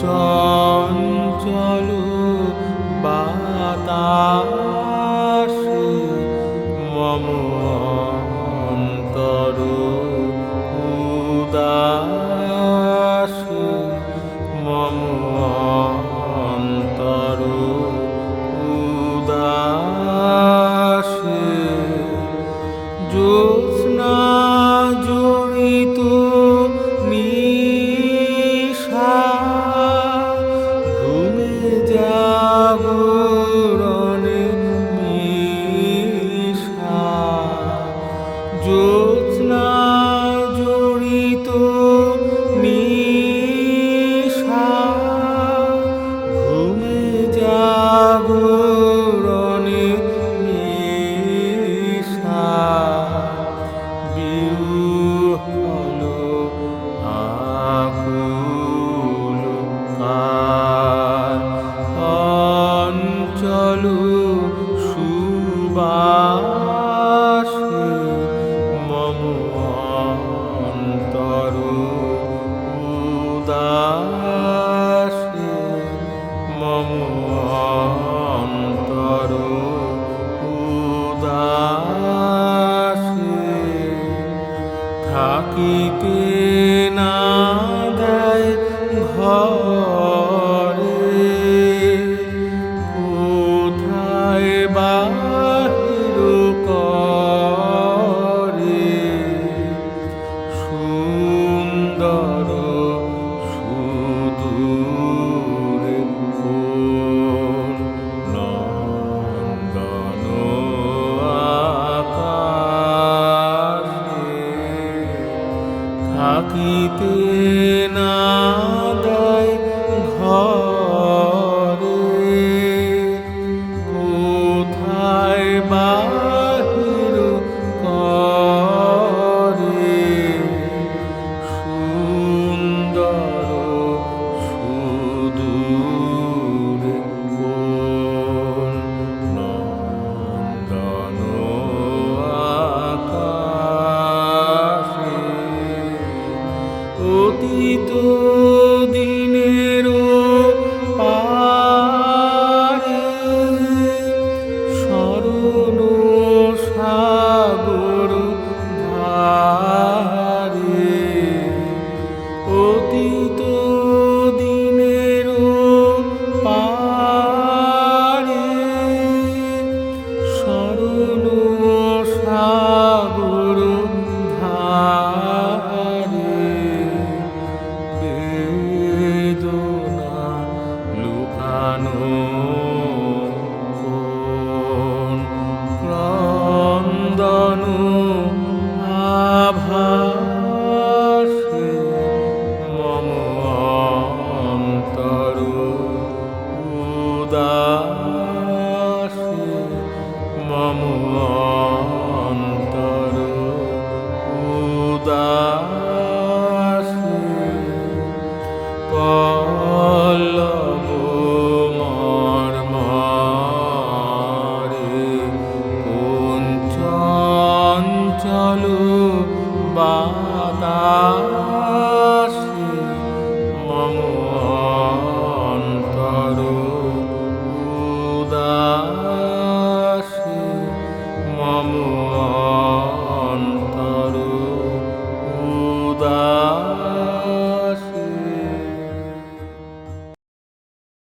চঞ্চল বাতাস মম অন্তরূপ আসে মম অন্তর উদাসে মম অন্তর উদাসে থাকিতে থাকিতে না দেয়। মম অন্তর উদাস পর